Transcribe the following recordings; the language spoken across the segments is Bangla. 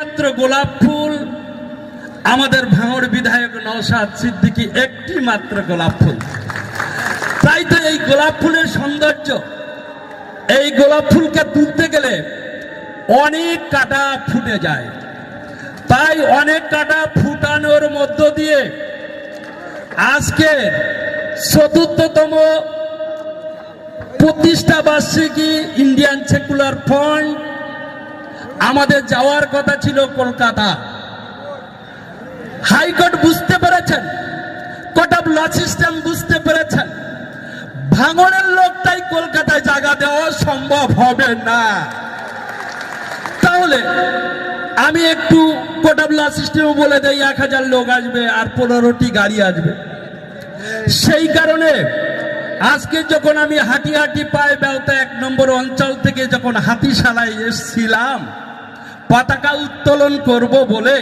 মাত্র গোলাপ ফুল। আমাদের ভাঙড় বিধায়ক নওশাদ সিদ্দিকী একটি মাত্র গোলাপ ফুল। তাই তো এই গোলাপ ফুলের সৌন্দর্য। এই গোলাপ ফুলকে তুলতে গেলে অনেক কাটা ফুটে যায়। তাই অনেক কাটা ফুটানোর মধ্য দিয়ে আজকে চতুর্থতম প্রতিষ্ঠা বার্ষিকী ইন্ডিয়ান সেকুলার ফ্রন্ট আমাদের যাওয়ার কথা ছিল কলকাতা। হাইকোর্ট বুঝতে পেরেছেন, কোর্ট অফ ল সিস্টেম বুঝতে পেরেছেন, ভাঙনের লোকটাই কলকাতায় জায়গা দেওয়া সম্ভব হবে না। তাহলে আমি একটু কোর্ট অফ সিস্টেমে বলে দেই, এক হাজার লোক আসবে আর পনেরোটি গাড়ি আসবে। সেই কারণে আজকে যখন আমি হাঁটি হাঁটি পায়ে বেলতা এক নম্বর অঞ্চল থেকে যখন হাতিশালায় এসছিলাম পতাকা উত্তোলন করব বলে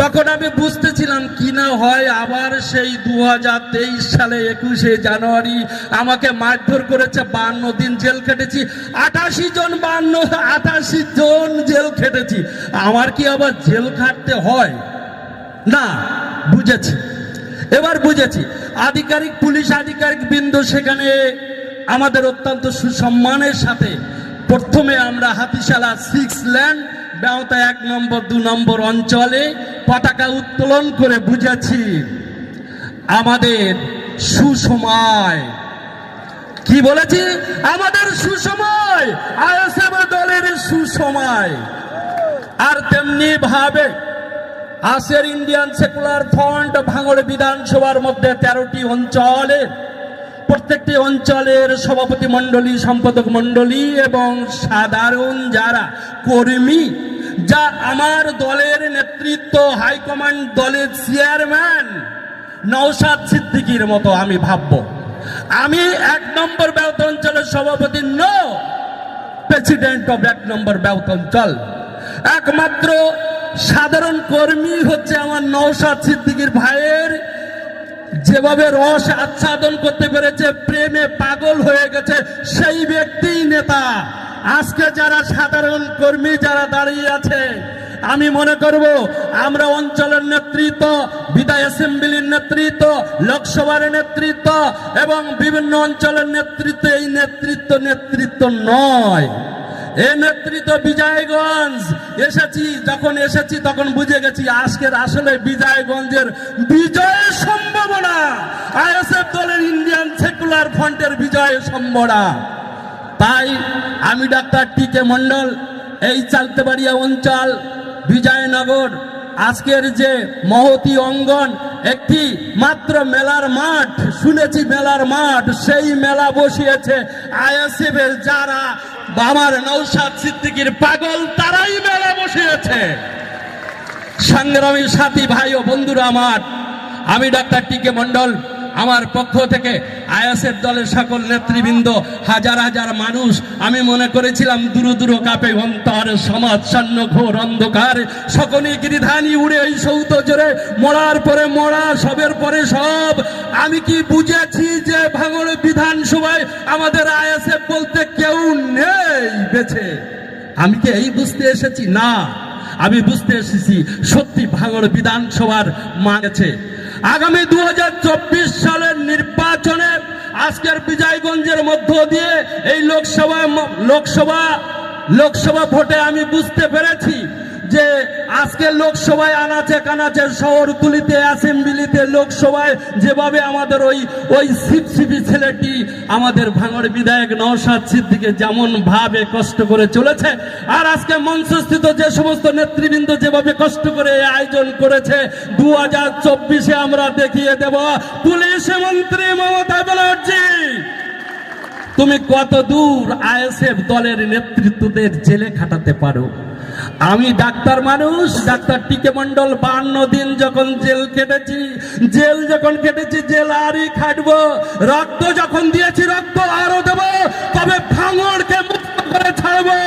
তখন আমি বুঝতেছিলাম কি না হয় আবার সেই দু হাজার তেইশ সালে একুশে জানুয়ারি আমাকে মারধর করেছে, বান্ন দিন জেল খেটেছি, আটাশি জন, বান্ন, আটাশি জন জেল খেটেছি। আমার কি আবার জেল খাটতে হয়? না, বুঝেছি। এবার বুঝেছি, আধিকারিক, পুলিশ আধিকারিক বিন্দু সেখানে আমাদের অত্যন্ত সুসম্মানের সাথে প্রথমে আমরা হাতিশালা সিক্স ল্যান্ড বেওতা এক নম্বর, দু নম্বর অঞ্চলে পতাকা উত্তোলন করে বুঝেছি। আমাদের সুসময়। কি বলেছি? আমাদের সুসময়, আইএসএফ দলের সুসময়। আর তেমনি ভাবে আসের ইন্ডিয়ান সেকুলার ফ্রন্ট ভাঙড় বিধানসভার মধ্যে তেরোটি অঞ্চলে, প্রত্যেকটি অঞ্চলের সভাপতি মণ্ডলী, সম্পাদক মণ্ডলী এবং সাধারণ যারা কর্মী যা আমার দলের নেতৃত্ব, হাইকমান্ড দলের চেয়ারম্যান নওশাদ সিদ্দিকির মতো আমি ভাবব। আমি এক নম্বর ব্যাহত অঞ্চলের সভাপতি ন প্রেসিডেন্ট অফ এক নম্বর ব্যাহত অঞ্চল। একমাত্র সাধারণ কর্মী হচ্ছে আমার নওশাদ সিদ্দিকির ভাইয়ের। যেভাবে রস আচ্ছাদন করতে পেরেছে, প্রেমে পাগল হয়ে গেছে সেই ব্যক্তিই নেতা। আজকে যারা সাধারণ কর্মী যারা দাঁড়িয়ে আছে, আমি মনে করব আমরা অঞ্চলের নেতৃত্ব, বিদায় অ্যাসেম্বলির নেতৃত্ব, লোকসভার নেতৃত্ব এবং বিভিন্ন অঞ্চলের নেতৃত্ব, এই নেতৃত্ব নেতৃত্ব নয়। এ নেতৃত্ব বিজয়গঞ্জ, এসেছি, যখন এসেছি তখন বুঝে গেছি আজকের আসলে বিজয়গঞ্জের বিজয়ের সম্ভাবনা। আইএসএফ দলের ইন্ডিয়ান সেকুলার ফ্রন্টের বিজয়ের সম্ভাবনা। তাই আমি ডাক্তার টি কে মন্ডল এই চালতেবাড়িয়া অঞ্চল, বিজয়নগর, আজকের যে মহতি অঙ্গন, একটি মাত্র মেলার মাঠ, শুনেছি মেলার মাঠ, সেই মেলা বসিয়েছে আইএসএফ এর যারা আমার নৌসাদ সিদ্দিকির পাগল, তারাই মেলা বসিয়েছে। সংগ্রামী সাথী ভাই ও বন্ধুরা আমার, আমি ডাক্তার টি কে মন্ডল আমার পক্ষ থেকে আয়াসের দলের সকল নেতৃবৃন্দ, হাজার হাজার মানুষ, আমি মনে করেছিলাম দূর দূর কাপে অন্তর, সমাজ সান্ন ঘোর অন্ধকার। সকলে গিরিধানি উড়ে এই সৌত জোরে, মরার পরে মরা, সবের পরে সব। আমি কি বুঝেছি যে ভাঙড় বিধানসভায় আমাদের আয়াসেফ বলতে কেউ নেই বেছে? আমি কি এই বুঝতে এসেছি? না। আমি বুঝতে এসেছি, সত্যি ভাঙড় বিধানসভার মানেছে আগামী দু হাজার চব্বিশ সালের নির্বাচনে আজকের বিজয়গঞ্জের মধ্য দিয়ে এই লোকসভা লোকসভা লোকসভা ভোটে আমি বুঝতে পেরেছি যে আজকে লোকসভায় আনাচে কানাচে শহরগুলিতে অ্যাসেম্বলিতে লোকসভায় যেভাবে আমাদের ওই ওই সিপসিপি ছেলেটি আমাদের ভাঙড় বিধায়ক নওশাদ সিদ্দিকে যেমন ভাবে কষ্ট করে চলেছে, আর আজকে মঞ্চস্থিত যে সমস্ত নেতৃবৃন্দ যেভাবে কষ্ট করে আয়োজন করেছে দু হাজার চব্বিশে আমরা দেখিয়ে দেব পুলিশ মন্ত্রী মমতা ব্যানার্জি। তুমি কত দূর আইএসএফ দলের নেতৃত্বদের জেলে খাটাতে পারো? আমি ডাক্তার মানুষ, ডাক্তার টিকে মন্ডল বান্ন দিন যখন জেল কেটেছি, জেল যখন কেটেছি, জেল আরই খাটবো। রক্ত যখন দিয়েছি, রক্ত আরও দেব, তবে ভাঙড়কে মুক্ত করে ছাড়বো।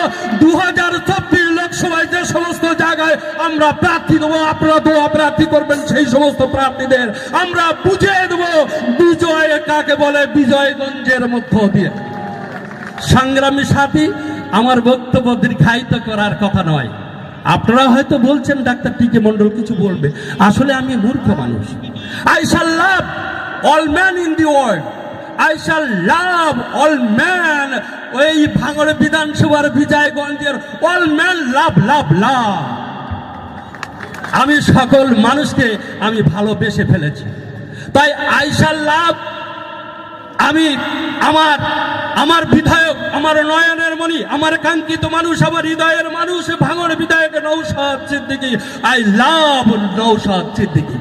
দু হাজার চব্বিশ লোকসভায় যে সমস্ত জায়গায় আমরা প্রার্থী দেবো, আপনারা দোয়া প্রার্থী করবেন, সেই সমস্ত প্রার্থীদের আমরা বুঝিয়ে দেবো। বিজয় কাকে বলে? বিজয়গঞ্জের মধ্য দিয়ে। সংগ্রামী সাথী আমার বক্তব্য দীর্ঘায়িত করার কথা নয়। আপনারা হয়তো বলছেন, ডাক্তার টিকে মন্ডল কিছু বলবে। আসলে আমি মূর্খ মানুষ। I shall love all man in the world I shall love all man ওই ভাঙড় বিধানসভার বিজয়গঞ্জের অল ম্যান লাভ লাভ লাভ আমি সকল মানুষকে আমি ভালোবেসে ফেলেছি। তাই আইসার লাভ আমি, আমার আমার বিধায়ক, আমার নয়নের মণি, আমার কাঙ্ক্ষিত মানুষ, আমার হৃদয়ের মানুষ ভাঙর বিধায়ক Naushad Siddiqui. I love Naushad Siddiqui.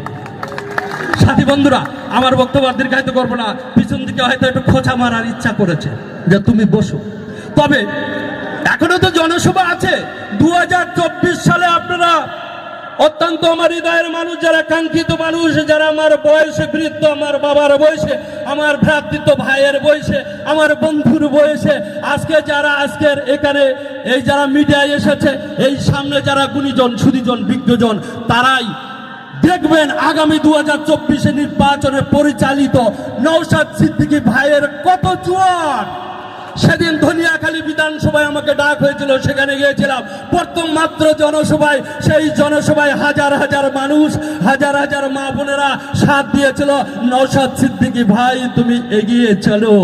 সাথী বন্ধুরা, আমার বক্তব্য দীর্ঘায়িত করব না। পিছন দিকে হয়তো একটু খোঁচা মারার ইচ্ছা করেছে যে তুমি বসো। তবে, এখনও তো জনসভা আছে। দু হাজার চব্বিশ সালে আপনারা অত্যন্ত আমার হৃদয়ের মানুষ, যারা কাঙ্ক্ষিত মানুষ, যারা আমার বয়সে বৃদ্ধ, আমার বাবার বয়সে, আমার ভ্রাতৃত্ব ভাইয়ের বয়সে, আমার বন্ধুর বয়সে, আজকে যারা আজকের এখানে, এই যারা মিডিয়ায় এসেছে, এই সামনে যারা গুণীজন, সুদীজন, বিজ্ঞজন, তারাই দেখবেন আগামী দু হাজার চব্বিশে নির্বাচনে পরিচালিত নৌসাদ সিদ্দিকী ভাইয়ের কত জোয়ার সেদিন ধনিয়াখালী বিধানসভায় আমাকে ডাক হয়েছিল, সেখানে গিয়েছিলাম। প্রথম মাত্র জনসভায়, সেই জনসভায় হাজার হাজার মানুষ, হাজার হাজার মা বোনেরা সাথ দিয়েছিল নৌসাদ সিদ্দিকী, ভাই, তুমি এগিয়ে চলো,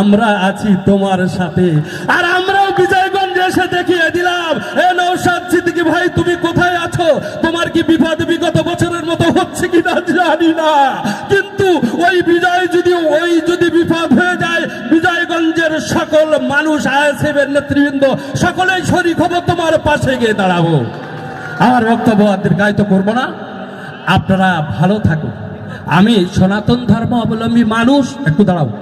আমরা আছি তোমার সাথে। আর আমরাও বিজয়গঞ্জে এসে দেখিয়ে দিলাম, এ নৌসাদ সিদ্দিকী, ভাই, তুমি কোথায় আছো? তোমার কি বিপদ বিগত বছরের মতো হচ্ছে কিনা জানি না। কিন্তু ওই বিজয় যদি, ওই যদি বিপদ হয়ে যায় সকল মানুষ আইএসএফের নেতৃবৃন্দ, সকলেই শরীর খবর তোমার পাশে গিয়ে দাঁড়াবো। আমার বক্তব্য দীর্ঘায়িত করব না। আপনারা ভালো থাকুন। আমি সনাতন ধর্ম অবলম্বী মানুষ, একটু দাঁড়াবো।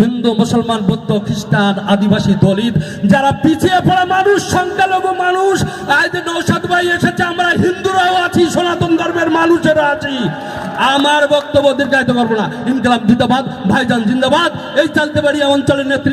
হিন্দু, মুসলমান, বৌদ্ধ, খ্রিস্টান, আদিবাসী, দলিত, যারা পিছিয়ে পড়া মানুষ, সংখ্যালঘু মানুষ, আজ নৌসাদ ভাই এসেছে, আমরা হিন্দুরাও আছি, সনাতন ধর্মের মানুষেরা আছি। আমার বক্তব্য দীর্ঘায়িত করব না। ইনকালাম জিন্দাবাদ, ভাইজান জিন্দাবাদ, এই চালতে পারি অঞ্চলের নেতৃত্ব